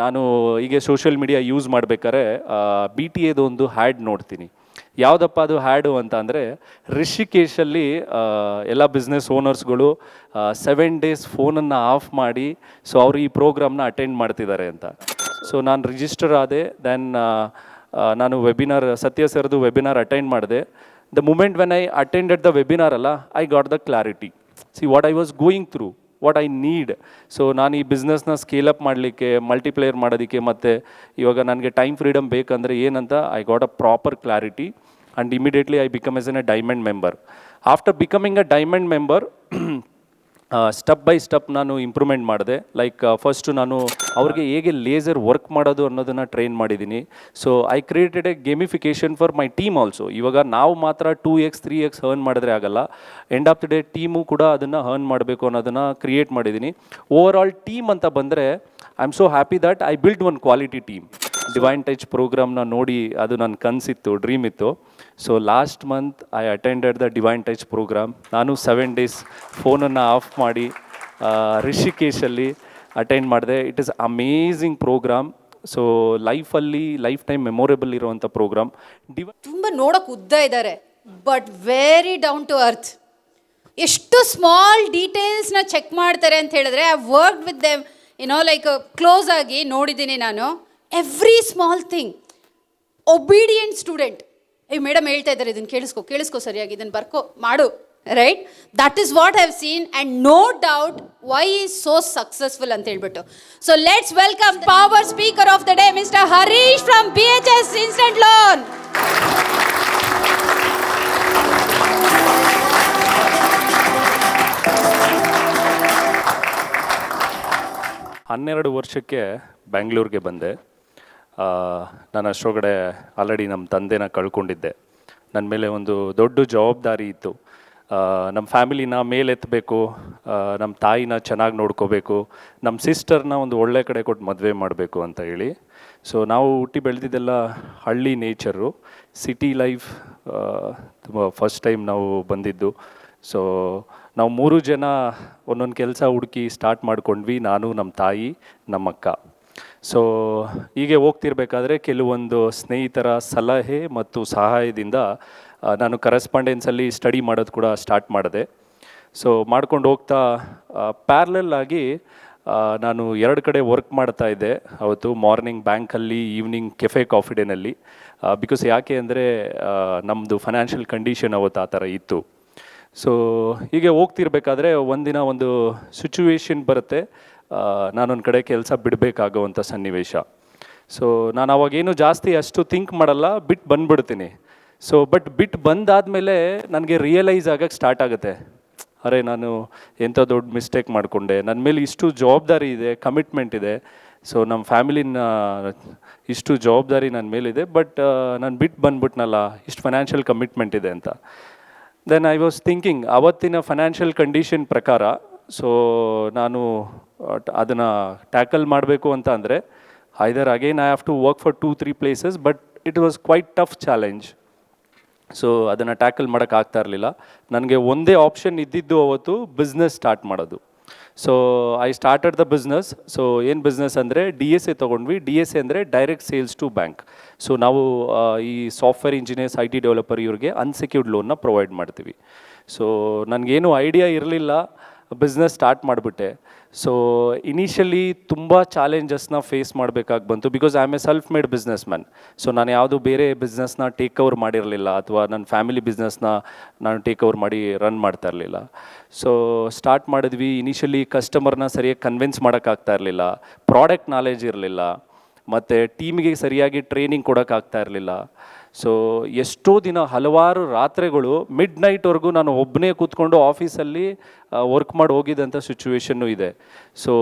ನಾನು ಹೀಗೆ social media use ಮಾಡ್ಬೇಕಾದ್ರೆ ಬಿ ಟಿ ಎದು ಒಂದು ಹ್ಯಾಡ್ ನೋಡ್ತೀನಿ. ಯಾವುದಪ್ಪ ಅದು ಹ್ಯಾಡು ಅಂತ ಅಂದರೆ, ರಿಷಿಕೇಶಲ್ಲಿ ಎಲ್ಲ ಬಿಸ್ನೆಸ್ ಓನರ್ಸ್ಗಳು ಸೆವೆನ್ ಡೇಸ್ ಫೋನನ್ನು ಆಫ್ ಮಾಡಿ ಸೊ ಅವರು ಈ ಪ್ರೋಗ್ರಾಮ್ನ ಅಟೆಂಡ್ ಮಾಡ್ತಿದ್ದಾರೆ ಅಂತ. ಸೊ ನಾನು ರಿಜಿಸ್ಟರ್ ಆದೆ ದೆನ್ ನಾನು ವೆಬಿನಾರ್ ಸತ್ಯ ಸರ್ದು ವೆಬಿನಾರ್ ಅಟೆಂಡ್ ಮಾಡಿದೆ. The moment when I attended the webinar ಅಲ್ಲ I got the clarity see what I was going through what I need so ನಾನು ಈ ಬಿಸ್ನೆಸ್ನ ಸ್ಕೇಲ್ ಅಪ್ ಮಾಡಲಿಕ್ಕೆ ಮಲ್ಟಿಪ್ಲೇಯರ್ ಮಾಡೋದಕ್ಕೆ ಮತ್ತು ಇವಾಗ ನನಗೆ ಟೈಮ್ ಫ್ರೀಡಮ್ ಬೇಕಂದರೆ ಏನಂತ I got a proper clarity and immediately I become as an a diamond member after becoming a diamond member step by step ನಾನು ಇಂಪ್ರೂವ್ಮೆಂಟ್ ಮಾಡಿದೆ. ಲೈಕ್ ಫಸ್ಟು ನಾನು ಅವ್ರಿಗೆ ಹೇಗೆ ಲೇಸರ್ ವರ್ಕ್ ಮಾಡೋದು ಅನ್ನೋದನ್ನು ಟ್ರೈನ್ ಮಾಡಿದ್ದೀನಿ. So I created a gamification for my team also ಇವಾಗ ನಾವು ಮಾತ್ರ two X three X earn ಮಾಡಿದ್ರೆ ಆಗಲ್ಲ. End of the day team ಕೂಡ ಅದನ್ನು ಹರ್ನ್ ಮಾಡಬೇಕು ಅನ್ನೋದನ್ನು ಕ್ರಿಯೇಟ್ ಮಾಡಿದ್ದೀನಿ. ಓವರ್ ಆಲ್ ಟೀಮ್ ಅಂತ ಬಂದರೆ I am so happy that I build one quality team Divine Touch ಪ್ರೋಗ್ರಾಮ್ನ ನೋಡಿ ಅದು ನನ್ನ ಕನಸಿತ್ತು ಡ್ರೀಮ್ ಇತ್ತು. So last month I attended the Divine Touch program ನಾನು ಸೆವೆನ್ ಡೇಸ್ ಫೋನನ್ನು ಆಫ್ ಮಾಡಿ ರಿಷಿಕೇಶಲ್ಲಿ ಅಟೆಂಡ್ ಮಾಡಿದೆ. It is amazing program so ಲೈಫಲ್ಲಿ ಲೈಫ್ ಟೈಮ್ ಮೆಮೊರೇಬಲ್ ಇರುವಂಥ ಪ್ರೋಗ್ರಾಮ್ ಡಿವೈ ತುಂಬ ನೋಡೋಕೆ ಉದ್ದ ಇದ್ದಾರೆ but very down to earth ಎಷ್ಟು ಸ್ಮಾಲ್ ಡೀಟೇಲ್ಸ್ನ ಚೆಕ್ ಮಾಡ್ತಾರೆ ಅಂತ ಹೇಳಿದ್ರೆ ಐ ವರ್ಕ್ ವಿತ್ ದೆಮ್ ಏನೋ ಲೈಕ್ ಕ್ಲೋಸ್ ಆಗಿ ನೋಡಿದ್ದೀನಿ ನಾನು. Every small thing obedient student ಏ ಮೇಡಮ್ ಹೇಳ್ತಾ ಇದ್ದಾರೆ, ಇದನ್ನು ಕೇಳಿಸ್ಕೊ ಕೇಳಿಸ್ಕೊ ಸರಿಯಾಗಿ, ಇದನ್ನು ಬರ್ಕೋ, ಮಾಡು right that is what have seen and no doubt why is so successful ಅಂತ ಹೇಳ್ಬಿಟ್ಟು. So let's welcome power speaker of the day mister Harish from B H S instant loan ಹನ್ನೆರಡು ವರ್ಷಕ್ಕೆ ಬೆಂಗಳೂರಿಗೆ ಬಂದೆ. ನಾನು ಅಷ್ಟರೊಳಗಡೆ ಆಲ್ರೆಡಿ ನಮ್ಮ ತಂದೆನ ಕಳ್ಕೊಂಡಿದ್ದೆ. ನನ್ನ ಮೇಲೆ ಒಂದು ದೊಡ್ಡ ಜವಾಬ್ದಾರಿ ಇತ್ತು. ನಮ್ಮ ಫ್ಯಾಮಿಲಿನ ಮೇಲೆತ್ತಬೇಕು ನಮ್ಮ ತಾಯಿನ ಚೆನ್ನಾಗಿ ನೋಡ್ಕೋಬೇಕು, ನಮ್ಮ ಸಿಸ್ಟರ್ನ ಒಂದು ಒಳ್ಳೆ ಕಡೆ ಕೊಟ್ಟು ಮದುವೆ ಮಾಡಬೇಕು ಅಂತ ಹೇಳಿ. ಸೊ ನಾವು ಹುಟ್ಟಿ ಬೆಳೆದಿದ್ದೆಲ್ಲ ಹಳ್ಳಿ ನೇಚರು ಸಿಟಿ ಲೈಫ್ ತುಂಬ ಫಸ್ಟ್ ಟೈಮ್ ನಾವು ಬಂದಿದ್ದು. ಸೊ ನಾವು ಮೂರು ಜನ ಒಂದೊಂದು ಕೆಲಸ ಹುಡುಕಿ ಸ್ಟಾರ್ಟ್ ಮಾಡ್ಕೊಂಡ್ವಿ, ನಾನು, ನಮ್ಮ ತಾಯಿ ನಮ್ಮ ಅಕ್ಕ ಸೊ ಹೀಗೆ ಹೋಗ್ತಿರ್ಬೇಕಾದ್ರೆ ಕೆಲವೊಂದು ಸ್ನೇಹಿತರ ಸಲಹೆ ಮತ್ತು ಸಹಾಯದಿಂದ ನಾನು ಕರೆಸ್ಪಾಂಡೆನ್ಸಲ್ಲಿ ಸ್ಟಡಿ ಮಾಡೋದು ಕೂಡ ಸ್ಟಾರ್ಟ್ ಮಾಡಿದೆ. ಸೊ ಮಾಡ್ಕೊಂಡು ಹೋಗ್ತಾ ಪ್ಯಾರ್ಲಲ್ ಆಗಿ ನಾನು ಎರಡು ಕಡೆ ವರ್ಕ್ ಮಾಡ್ತಾ ಇದ್ದೆ. ಅವತ್ತು ಮಾರ್ನಿಂಗ್ ಬ್ಯಾಂಕಲ್ಲಿ ಈವ್ನಿಂಗ್ ಕೆಫೆ ಕಾಫಿ ಡೇನಲ್ಲಿ ಬಿಕಾಸ್ ಯಾಕೆ ಅಂದರೆ ನಮ್ಮದು ಫೈನಾನ್ಷಿಯಲ್ ಕಂಡೀಷನ್ ಅವತ್ತು ಆ ಥರ ಇತ್ತು. ಸೊ ಹೀಗೆ ಹೋಗ್ತಿರ್ಬೇಕಾದ್ರೆ ಒಂದಿನ ಒಂದು ಸಿಚುವೇಶನ್ ಬರುತ್ತೆ. ನಾನೊಂದು ಕಡೆ ಕೆಲಸ ಬಿಡಬೇಕಾಗುವಂಥ ಸನ್ನಿವೇಶ. ಸೊ ನಾನು ಅವಾಗೇನು ಜಾಸ್ತಿ ಅಷ್ಟು ಥಿಂಕ್ ಮಾಡಲ್ಲ ಬಿಟ್ಟು ಬಂದ್ಬಿಡ್ತೀನಿ. ಸೊ ಬಟ್ ಬಿಟ್ಟು ಬಂದಾದಮೇಲೆ ನನಗೆ ರಿಯಲೈಸ್ ಆಗೋಕ್ಕೆ ಸ್ಟಾರ್ಟ್ ಆಗುತ್ತೆ. ಅರೆ, ನಾನು ಎಂಥ ದೊಡ್ಡ ಮಿಸ್ಟೇಕ್ ಮಾಡಿಕೊಂಡೆ. ನನ್ನ ಮೇಲೆ ಇಷ್ಟು ಜವಾಬ್ದಾರಿ ಇದೆ ಕಮಿಟ್ಮೆಂಟ್ ಇದೆ. ಸೊ ನಮ್ಮ ಫ್ಯಾಮಿಲಿನ ಇಷ್ಟು ಜವಾಬ್ದಾರಿ ನನ್ನ ಮೇಲಿದೆ ಬಟ್ ನಾನು ಬಿಟ್ಟು ಬಂದ್ಬಿಟ್ನಲ್ಲ, ಇಷ್ಟು ಫೈನಾನ್ಷಿಯಲ್ ಕಮಿಟ್ಮೆಂಟ್ ಇದೆ ಅಂತ. ದೆನ್ ಐ ವಾಸ್ ಥಿಂಕಿಂಗ್ ಅವತ್ತಿನ ಫೈನಾನ್ಷಿಯಲ್ ಕಂಡೀಷನ್ ಪ್ರಕಾರ ಸೊ ನಾನು ಅದನ್ನು ಟ್ಯಾಕಲ್ ಮಾಡಬೇಕು ಅಂತ ಅಂದರೆ either again I have to work for two three places but it was quite tough challenge so ಅದನ್ನು ಟ್ಯಾಕಲ್ ಮಾಡೋಕ್ಕಾಗ್ತಾ ಇರಲಿಲ್ಲ. ನನಗೆ ಒಂದೇ ಆಪ್ಷನ್ ಇದ್ದಿದ್ದು ಅವತ್ತು ಬಿಸ್ನೆಸ್ ಸ್ಟಾರ್ಟ್ ಮಾಡೋದು. So I started the business so ಏನು ಬಿಸ್ನೆಸ್ ಅಂದರೆ ಡಿ ಎಸ್ ಎ ತೊಗೊಂಡ್ವಿ. ಡಿ ಎಸ್ ಎ ಅಂದರೆ direct sales to bank so ನಾವು ಈ software engineers I T developer ಇವ್ರಿಗೆ ಅನ್ಸೆಕ್ಯೂರ್ಡ್ ಲೋನ್ನ ಪ್ರೊವೈಡ್ ಮಾಡ್ತೀವಿ. ಸೊ ನನಗೇನು ಐಡಿಯಾ ಇರಲಿಲ್ಲ. ಬಿಸ್ನೆಸ್ ಸ್ಟಾರ್ಟ್ ಮಾಡಿಬಿಟ್ಟೆ. ಸೊ ಇನಿಷಿಯಲಿ ತುಂಬ ಚಾಲೆಂಜಸ್ನ ಫೇಸ್ ಮಾಡಬೇಕಾಗಿ ಬಂತು because I a self made business man so ನಾನು ಯಾವುದು ಬೇರೆ ಬಿಸ್ನೆಸ್ನ ಟೇಕ್ ಓವರ್ ಮಾಡಿರಲಿಲ್ಲ ಅಥವಾ ನನ್ನ ಫ್ಯಾಮಿಲಿ ಬಿಸ್ನೆಸ್ನ ನಾನು ಟೇಕ್ ಓವರ್ ಮಾಡಿ ರನ್ ಮಾಡ್ತಾ ಇರಲಿಲ್ಲ. ಸೊ ಸ್ಟಾರ್ಟ್ ಮಾಡಿದ್ವಿ. ಇನಿಷಿಯಲಿ ಕಸ್ಟಮರ್ನ ಸರಿಯಾಗಿ ಕನ್ವಿನ್ಸ್ ಮಾಡೋಕ್ಕಾಗ್ತಾ ಇರಲಿಲ್ಲ. ಪ್ರಾಡಕ್ಟ್ ನಾಲೆಜ್ ಇರಲಿಲ್ಲ. ಮತ್ತು ಟೀಮಿಗೆ ಸರಿಯಾಗಿ ಟ್ರೈನಿಂಗ್ ಕೊಡೋಕ್ಕಾಗ್ತಾ ಇರಲಿಲ್ಲ. ಸೊ ಎಷ್ಟೋ ದಿನ ಹಲವಾರು ರಾತ್ರಿಗಳು ಮಿಡ್ ನೈಟ್ವರೆಗೂ ನಾನು ಒಬ್ಬನೇ ಕೂತ್ಕೊಂಡು ಆಫೀಸಲ್ಲಿ ವರ್ಕ್ ಮಾಡಿ ಹೋಗಿದ್ದಂಥ ಸಿಚುವೇಶನ್ನು ಇದೆ. ಸೊ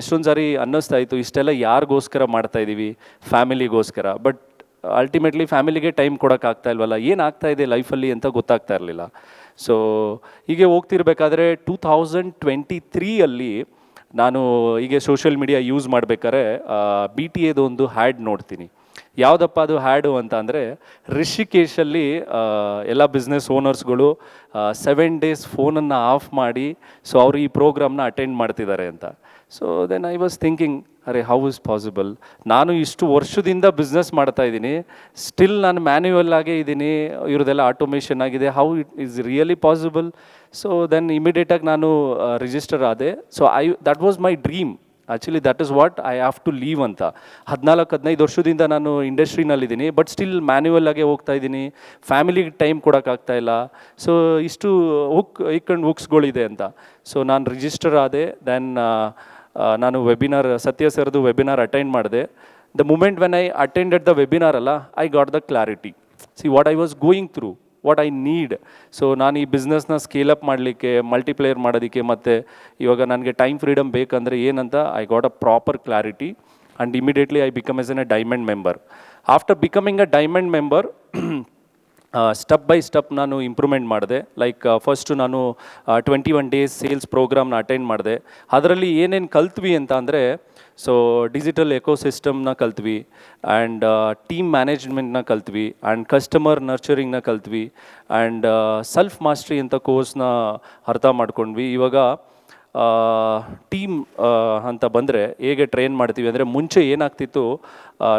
ಎಷ್ಟೊಂದು ಸಾರಿ ಅನ್ನಿಸ್ತಾ ಇತ್ತು, ಇಷ್ಟೆಲ್ಲ ಯಾರಿಗೋಸ್ಕರ ಮಾಡ್ತಾ ಇದ್ದೀವಿ ಫ್ಯಾಮಿಲಿಗೋಸ್ಕರ ಬಟ್ ಅಲ್ಟಿಮೇಟ್ಲಿ ಫ್ಯಾಮಿಲಿಗೆ ಟೈಮ್ ಕೊಡೋಕ್ಕಾಗ್ತಾ ಇಲ್ವಲ್ಲ? ಏನಾಗ್ತಾ ಇದೆ ಲೈಫಲ್ಲಿ ಅಂತ ಗೊತ್ತಾಗ್ತಾ ಇರಲಿಲ್ಲ. ಸೊ ಹೀಗೆ ಹೋಗ್ತಿರ್ಬೇಕಾದ್ರೆ ಟೂ ಥೌಸಂಡ್ ಟ್ವೆಂಟಿ ತ್ರೀಯಲ್ಲಿ ನಾನು ಹೀಗೆ ಸೋಷಿಯಲ್ ಮೀಡಿಯಾ ಯೂಸ್ ಮಾಡ್ಬೇಕಾದ್ರೆ ಬಿ ಟಿ ಒಂದು ಹ್ಯಾಡ್ ನೋಡ್ತೀನಿ. ಯಾವುದಪ್ಪ ಅದು ಹ್ಯಾಡು ಅಂತ ಅಂದರೆ ರಿಷಿಕೇಶಲ್ಲಿ ಎಲ್ಲ ಬಿಸ್ನೆಸ್ ಓನರ್ಸ್ಗಳು ಸೆವೆನ್ ಡೇಸ್ ಫೋನನ್ನು ಆಫ್ ಮಾಡಿ ಸೊ ಅವರು ಈ ಪ್ರೋಗ್ರಾಮ್ನ ಅಟೆಂಡ್ ಮಾಡ್ತಿದ್ದಾರೆ ಅಂತ. So then I was thinking ಅರೆ ಹೌ ಇಸ್ ಪಾಸಿಬಲ್ ನಾನು ಇಷ್ಟು ವರ್ಷದಿಂದ ಬಿಸ್ನೆಸ್ ಮಾಡ್ತಾ ಇದ್ದೀನಿ ಸ್ಟಿಲ್ ನಾನು ಮ್ಯಾನ್ಯುವಲ್ ಆಗೇ ಇದ್ದೀನಿ, ಇವ್ರದ್ದೆಲ್ಲ ಆಟೋಮೇಷನ್ ಆಗಿದೆ how it is really possible so then ಇಮಿಡಿಯೇಟಾಗಿ ನಾನು ರಿಜಿಸ್ಟರ್ ಆದೆ. So I that was my dream actually that is what I have to leave ಅಂತ. ಹದಿನಾಲ್ಕು, ಹದಿನೈದು ವರ್ಷದಿಂದ ನಾನು ಇಂಡಸ್ಟ್ರಿನಲ್ಲಿದ್ದೀನಿ ಬಟ್ ಸ್ಟಿಲ್ ಮ್ಯಾನ್ಯುವಲ್ ಆಗೇ ಹೋಗ್ತಾ ಇದ್ದೀನಿ. ಫ್ಯಾಮಿಲಿಗೆ ಟೈಮ್ ಕೊಡೋಕ್ಕಾಗ್ತಾ ಇಲ್ಲ. ಸೊ ಇಷ್ಟು ಹುಕ್ ಇಕ್ಕಂಡು ಹುಕ್ಸ್ಗಳಿದೆ ಅಂತ. ಸೊ ನಾನು ರಿಜಿಸ್ಟರ್ ಆದೆ ದೆನ್ ನಾನು ವೆಬಿನಾರ್ ಸತ್ಯ ಸರ್ದು ವೆಬಿನಾರ್ ಅಟೆಂಡ್ ಮಾಡಿದೆ. The moment when I attended the webinar ಅಲ್ಲ I got the clarity see what I was going through what I need so ನಾನು ಈ ಬಿಸ್ನೆಸ್ನ ಸ್ಕೇಲ್ ಅಪ್ ಮಾಡಲಿಕ್ಕೆ ಮಲ್ಟಿಪ್ಲೇಯರ್ ಮಾಡೋದಕ್ಕೆ ಮತ್ತು ಇವಾಗ ನನಗೆ ಟೈಮ್ ಫ್ರೀಡಮ್ ಬೇಕಂದರೆ ಏನಂತ I got a proper clarity and immediately I become as an a diamond member after becoming a diamond member step by step ನಾನು ಇಂಪ್ರೂವ್ಮೆಂಟ್ ಮಾಡಿದೆ. ಲೈಕ್ ಫಸ್ಟು ನಾನು ಟ್ವೆಂಟಿ ಒನ್ ಡೇಸ್ ಸೇಲ್ಸ್ ಪ್ರೋಗ್ರಾಮ್ನ attend ಮಾಡಿದೆ. ಅದರಲ್ಲಿ ಏನೇನು ಕಲ್ತ್ವಿ ಅಂತ ಅಂದರೆ ಸೊ ಡಿಜಿಟಲ್ ಎಕೋಸಿಸ್ಟಮ್ನ ಕಲ್ತ್ವಿ ಆ್ಯಂಡ್ ಟೀಮ್ ಮ್ಯಾನೇಜ್ಮೆಂಟ್ನ ಕಲ್ತ್ವಿ ಆ್ಯಂಡ್ ಕಸ್ಟಮರ್ ನರ್ಚರಿಂಗ್ನ ಕಲ್ತ್ವಿ ಆ್ಯಂಡ್ ಸೆಲ್ಫ್ ಮಾಸ್ಟ್ರಿ ಅಂತ ಕೋರ್ಸ್ನ ಅರ್ಥ ಮಾಡ್ಕೊಂಡ್ವಿ. ಇವಾಗ ಟೀಮ್ ಅಂತ ಬಂದರೆ ಹೇಗೆ ಟ್ರೈನ್ ಮಾಡ್ತೀವಿ ಅಂದರೆ ಮುಂಚೆ ಏನಾಗ್ತಿತ್ತು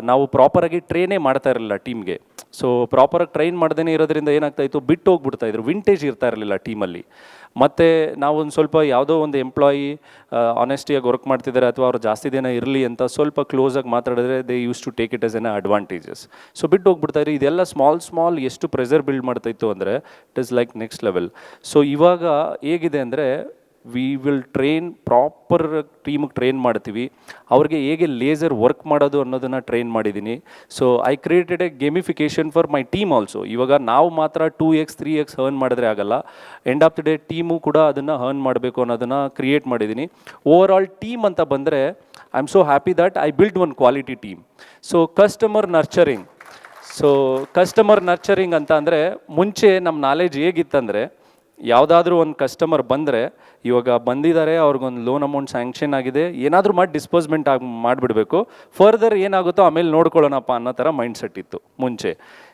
ನಾವು ಪ್ರಾಪರಾಗಿ ಟ್ರೈನೇ ಮಾಡ್ತಾ ಇರಲಿಲ್ಲ ಟೀಮ್ಗೆ. ಸೊ ಪ್ರಾಪರಾಗಿ ಟ್ರೈನ್ ಮಾಡ್ದೇ ಇರೋದ್ರಿಂದ ಏನಾಗ್ತಾಯಿತ್ತು ಬಿಟ್ಟು ಹೋಗ್ಬಿಡ್ತಾ ಇದ್ರು ವಿಂಟೇಜ್ ಇರ್ತಾ ಇರಲಿಲ್ಲ ಟೀಮಲ್ಲಿ. ಮತ್ತು ನಾವೊಂದು ಸ್ವಲ್ಪ ಯಾವುದೋ ಒಂದು ಎಂಪ್ಲಾಯಿ ಆನೆಸ್ಟಿಯಾಗಿ ವರ್ಕ್ ಮಾಡ್ತಿದ್ದಾರೆ ಅಥವಾ ಅವ್ರು ಜಾಸ್ತಿ ದಿನ ಇರಲಿ ಅಂತ ಸ್ವಲ್ಪ ಕ್ಲೋಸಾಗಿ ಮಾತಾಡಿದ್ರೆ they use to take it as an advantages so ಬಿಟ್ಟು ಹೋಗ್ಬಿಡ್ತಾಯಿದ್ರು ಇದೆಲ್ಲ ಸ್ಮಾಲ್ ಸ್ಮಾಲ್ ಎಷ್ಟು ಪ್ರೆಷರ್ ಬಿಲ್ಡ್ ಮಾಡ್ತಾಯಿತ್ತು ಅಂದರೆ it is like next level so ಇವಾಗ ಹೇಗಿದೆ ಅಂದರೆ ವಿ ವಿಲ್ ಟ್ರೈನ್ ಪ್ರಾಪರ್ ಟೀಮಿಗೆ ಟ್ರೈನ್ ಮಾಡ್ತೀವಿ. ಅವ್ರಿಗೆ ಹೇಗೆ ಲೇಸರ್ ವರ್ಕ್ ಮಾಡೋದು ಅನ್ನೋದನ್ನು ಟ್ರೈನ್ ಮಾಡಿದ್ದೀನಿ. So I created a gamification for my team also ಇವಾಗ ನಾವು ಮಾತ್ರ two X three X earn ಮಾಡಿದ್ರೆ ಆಗಲ್ಲ. End of the day team ಕೂಡ ಅದನ್ನು ಹರ್ನ್ ಮಾಡಬೇಕು ಅನ್ನೋದನ್ನು ಕ್ರಿಯೇಟ್ ಮಾಡಿದ್ದೀನಿ. ಓವರ್ ಆಲ್ ಟೀಮ್ ಅಂತ ಬಂದರೆ I am so happy that I build one quality team so customer nurturing so customer nurturing ಅಂತ ಅಂದರೆ, ಮುಂಚೆ ನಮ್ಮ ನಾಲೆಜ್ ಹೇಗಿತ್ತಂದರೆ ಯಾವುದಾದ್ರೂ ಒಂದು ಕಸ್ಟಮರ್ ಬಂದರೆ, ಇವಾಗ ಬಂದಿದ್ದಾರೆ ಅವ್ರಿಗೊಂದು ಲೋನ್ ಅಮೌಂಟ್ ಸ್ಯಾಂಕ್ಷನ್ ಆಗಿದೆ, ಏನಾದರೂ ಮಾಡಿ ಡಿಸ್ಪೋಸ್ಮೆಂಟ್ ಆಗಿ ಮಾಡಿಬಿಡಬೇಕು. ಫರ್ದರ್ ಏನಾಗುತ್ತೋ ಆಮೇಲೆ ನೋಡ್ಕೊಳ್ಳೋಣಪ್ಪ ಅನ್ನೋ ಥರ ಮೈಂಡ್ ಸೆಟ್ ಇತ್ತು ಮುಂಚೆ.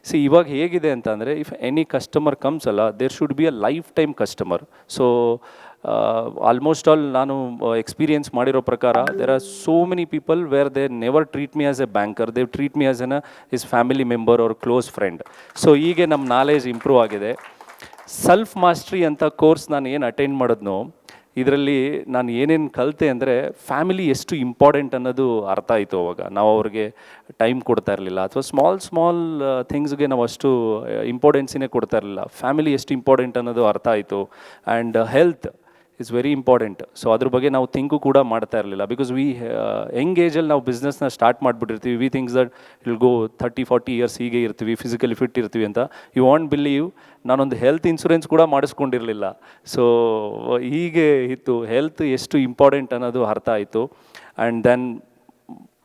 ಸಿ ಇವಾಗ ಹೇಗಿದೆ ಅಂತಂದರೆ ಇಫ್ ಎನಿ ಕಸ್ಟಮರ್ ಕಮ್ಸ್ ಅಲ್ಲ there should be a life time customer so almost all ನಾನು ಎಕ್ಸ್ಪೀರಿಯನ್ಸ್ ಮಾಡಿರೋ ಪ್ರಕಾರ there are so many people where they never treat me as a banker they treat me as an is family member ಅವ್ರ close friend so ಹೀಗೆ ನಮ್ಮ knowledge improve ಆಗಿದೆ. Self mastery ಅಂತ course ನಾನು ಏನು ಅಟೆಂಡ್ ಮಾಡಿದ್ನೋ, ಇದರಲ್ಲಿ ನಾನು ಏನೇನು ಕಲಿತೆ ಅಂದರೆ ಫ್ಯಾಮಿಲಿ ಎಷ್ಟು ಇಂಪಾರ್ಟೆಂಟ್ ಅನ್ನೋದು ಅರ್ಥ ಆಯಿತು ಅವಾಗ. ನಾವು ಅವ್ರಿಗೆ ಟೈಮ್ ಕೊಡ್ತಾ ಇರಲಿಲ್ಲ. ಅಥವಾ ಸ್ಮಾಲ್ ಸ್ಮಾಲ್ ಥಿಂಗ್ಸ್ಗೆ ನಾವು ಅಷ್ಟು ಇಂಪಾರ್ಟೆನ್ಸಿನೇ ಕೊಡ್ತಾ ಇರಲಿಲ್ಲ. ಫ್ಯಾಮಿಲಿ ಎಷ್ಟು ಇಂಪಾರ್ಟೆಂಟ್ ಅನ್ನೋದು ಅರ್ಥ ಆಯಿತು. And health is very important so ಅದ್ರ ಬಗ್ಗೆ ನಾವು ಥಿಂಕು ಕೂಡ ಮಾಡ್ತಾ ಇರಲಿಲ್ಲ. ಬಿಕಾಸ್ ವಿ ಯಂಗ್ ಏಜಲ್ಲಿ ನಾವು ಬಿಸ್ನೆಸ್ನ start ಮಾಡಿಬಿಟ್ಟಿರ್ತೀವಿ. We thinks that will go thirty forty years ಹೀಗೆ ಇರ್ತೀವಿ ಫಿಸಿಕಲಿ ಫಿಟ್ ಇರ್ತೀವಿ ಅಂತ. ಯು ವಾಂಟ್ ಬಿಲೀವ್ ನಾನೊಂದು ಹೆಲ್ತ್ ಇನ್ಶೂರೆನ್ಸ್ ಕೂಡ ಮಾಡಿಸ್ಕೊಂಡಿರಲಿಲ್ಲ. ಸೊ ಹೀಗೆ ಇತ್ತು. ಹೆಲ್ತ್ ಎಷ್ಟು ಇಂಪಾರ್ಟೆಂಟ್ ಅನ್ನೋದು ಅರ್ಥ ಆಯಿತು. ಆ್ಯಂಡ್ ದೆನ್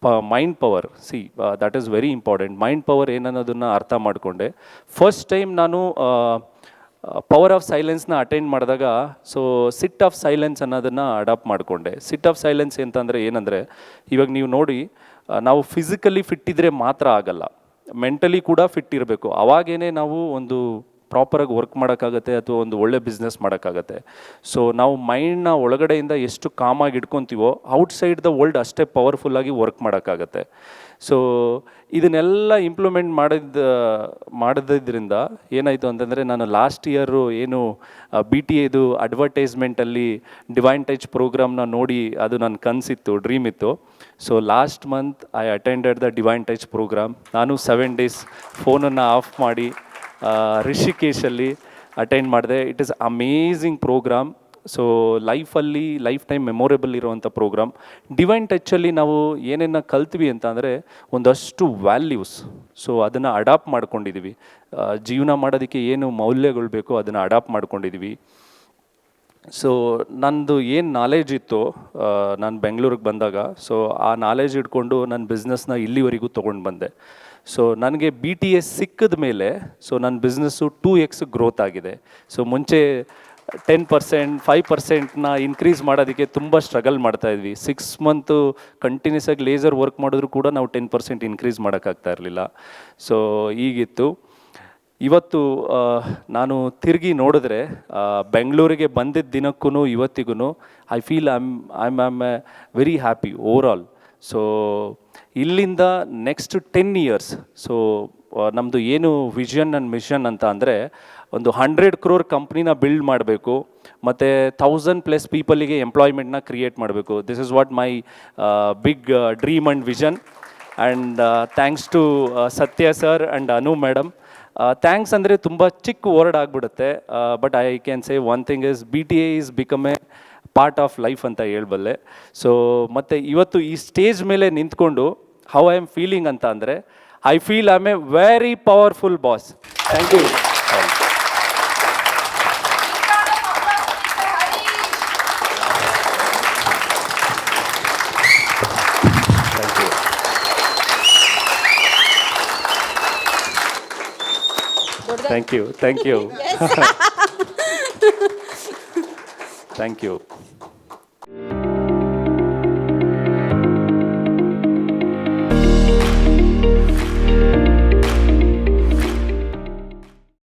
ಪ mind power see that is very important mind power ಏನನ್ನೋದನ್ನು ಅರ್ಥ ಮಾಡಿಕೊಂಡೆ. ಫಸ್ಟ್ ಟೈಮ್ ನಾನು ಪವರ್ ಆಫ್ ಸೈಲೆನ್ಸ್ನ ಅಟೆಂಡ್ ಮಾಡಿದಾಗ ಸೊ ಸಿಟ್ ಆಫ್ ಸೈಲೆನ್ಸ್ ಅನ್ನೋದನ್ನು ಅಡಾಪ್ಟ್ ಮಾಡಿಕೊಂಡೆ. ಸಿಟ್ ಆಫ್ ಸೈಲೆನ್ಸ್ ಅಂತಂದರೆ ಏನಂದರೆ, ಇವಾಗ ನೀವು ನೋಡಿ ನಾವು ಫಿಸಿಕಲಿ ಫಿಟ್ ಇದ್ದರೆ ಮಾತ್ರ ಆಗಲ್ಲ. ಮೆಂಟಲಿ ಕೂಡ ಫಿಟ್ ಇರಬೇಕು. ಅವಾಗೇನೆ ನಾವು ಒಂದು ಪ್ರಾಪರಾಗಿ ವರ್ಕ್ ಮಾಡೋಕ್ಕಾಗತ್ತೆ ಅಥವಾ ಒಂದು ಒಳ್ಳೆ ಬಿಸ್ನೆಸ್ ಮಾಡೋಕ್ಕಾಗತ್ತೆ. ಸೊ ನಾವು ಮೈಂಡ್ನ ಒಳಗಡೆಯಿಂದ ಎಷ್ಟು ಕಾಮಾಗಿ ಇಟ್ಕೊತೀವೋ ಔಟ್ಸೈಡ್ ದ ವರ್ಲ್ಡ್ ಅಷ್ಟೇ ಪವರ್ಫುಲ್ಲಾಗಿ ವರ್ಕ್ ಮಾಡೋಕ್ಕಾಗತ್ತೆ. ಸೊ ಇದನ್ನೆಲ್ಲ ಇಂಪ್ಲಿಮೆಂಟ್ ಮಾಡಿದ ಮಾಡಿದ್ರಿಂದ ಏನಾಯಿತು ಅಂತಂದರೆ ನಾನು ಲಾಸ್ಟ್ ಇಯರು ಏನು ಬಿ ಟಿ ಎದು ಅಡ್ವರ್ಟೈಸ್ಮೆಂಟಲ್ಲಿ ಡಿವೈನ್ ಟಚ್ ಪ್ರೋಗ್ರಾಮ್ನ ನೋಡಿ ಅದು ನನ್ನ ಕನಸಿತ್ತು ಡ್ರೀಮ್ ಇತ್ತು. So last month I attended the divine touch program ನಾನು ಸೆವೆನ್ ಡೇಸ್ ಫೋನನ್ನು ಆಫ್ ಮಾಡಿ ರಿಷಿಕೇಶಲ್ಲಿ ಅಟೆಂಡ್ ಮಾಡಿದೆ. It is amazing program so ಲೈಫಲ್ಲಿ ಲೈಫ್ ಟೈಮ್ ಮೆಮೊರೇಬಲ್ ಇರುವಂಥ ಪ್ರೋಗ್ರಾಮ್ ಡಿವೈನ್ ಟಚ್ಚಲ್ಲಿ ನಾವು ಏನೇನ ಕಲ್ತ್ವಿ ಅಂತ ಅಂದರೆ ಒಂದಷ್ಟು ವ್ಯಾಲ್ಯೂಸ್ ಸೊ ಅದನ್ನು ಅಡಾಪ್ಟ್ ಮಾಡ್ಕೊಂಡಿದ್ದೀವಿ ಜೀವನ ಮಾಡೋದಕ್ಕೆ ಏನು ಮೌಲ್ಯಗಳು ಬೇಕೋ ಅದನ್ನು ಅಡಾಪ್ಟ್ ಮಾಡ್ಕೊಂಡಿದ್ದೀವಿ ಸೊ ನಂದು ಏನು ನಾಲೆಜ್ ಇತ್ತು ನಾನು ಬೆಂಗಳೂರಿಗೆ ಬಂದಾಗ ಸೊ ಆ ನಾಲೆಜ್ ಇಟ್ಕೊಂಡು ನನ್ನ ಬಿಸ್ನೆಸ್ನ ಇಲ್ಲಿವರೆಗೂ ತೊಗೊಂಡು ಬಂದೆ. ಸೊ ನನಗೆ ಬಿ ಟಿ ಎಸ್ ಸಿಕ್ಕಿದ ಮೇಲೆ ಸೊ ನನ್ನ ಬಿಸ್ನೆಸ್ಸು ಟೂ ಎಕ್ಸ್ ಗ್ರೋತ್ ಆಗಿದೆ. ಸೊ ಮುಂಚೆ ಟೆನ್ ಪರ್ಸೆಂಟ್ ಫೈವ್ ಪರ್ಸೆಂಟ್ನ ಇನ್ಕ್ರೀಸ್ ಮಾಡೋದಕ್ಕೆ ತುಂಬ ಸ್ಟ್ರಗಲ್ ಮಾಡ್ತಾ ಇದ್ವಿ. ಸಿಕ್ಸ್ ಮಂತು ಕಂಟಿನ್ಯೂಸ್ ಆಗಿ ಲೇಸರ್ ವರ್ಕ್ ಮಾಡಿದ್ರು ಕೂಡ ನಾವು ಟೆನ್ ಪರ್ಸೆಂಟ್ ಇನ್ಕ್ರೀಸ್ ಮಾಡೋಕ್ಕಾಗ್ತಾ ಇರಲಿಲ್ಲ. ಸೊ ಈಗಿತ್ತು. ಇವತ್ತು ನಾನು ತಿರುಗಿ ನೋಡಿದ್ರೆ ಬೆಂಗಳೂರಿಗೆ ಬಂದಿದ್ದ ದಿನಕ್ಕೂ ಇವತ್ತಿಗೂ I feel I'm I'm am a very happy over all so ಇಲ್ಲಿಂದ ನೆಕ್ಸ್ಟ್ ಟೆನ್ ಇಯರ್ಸ್ ಸೊ ನಮ್ಮದು ಏನು ವಿಷನ್ ಆ್ಯಂಡ್ ಮಿಷನ್ ಅಂತ ಅಂದರೆ ಒಂದು ಹಂಡ್ರೆಡ್ ಕ್ರೋರ್ ಕಂಪ್ನಿನ ಬಿಲ್ಡ್ ಮಾಡಬೇಕು, ಮತ್ತು ಥೌಸಂಡ್ ಪ್ಲಸ್ ಪೀಪಲಿಗೆ ಎಂಪ್ಲಾಯ್ಮೆಂಟ್ನ ಕ್ರಿಯೇಟ್ ಮಾಡಬೇಕು. This is what my big dream and vision and thanks to Satya sir and Anu madam thanks ಅಂದರೆ ತುಂಬ ಚಿಕ್ಕ ವರ್ಡ್ ಆಗಿಬಿಡುತ್ತೆ. But I can say one thing is B T A is become a part of life ಅಂತ ಹೇಳ್ಬಲ್ಲೆ. So ಮತ್ತು ಇವತ್ತು ಈ stage ಮೇಲೆ ನಿಂತ್ಕೊಂಡು ಹೌ ಐ ಆಮ್ ಫೀಲಿಂಗ್ ಅಂತ ಅಂದರೆ I feel I am a very powerful boss thank you thank you thank you thank you thank you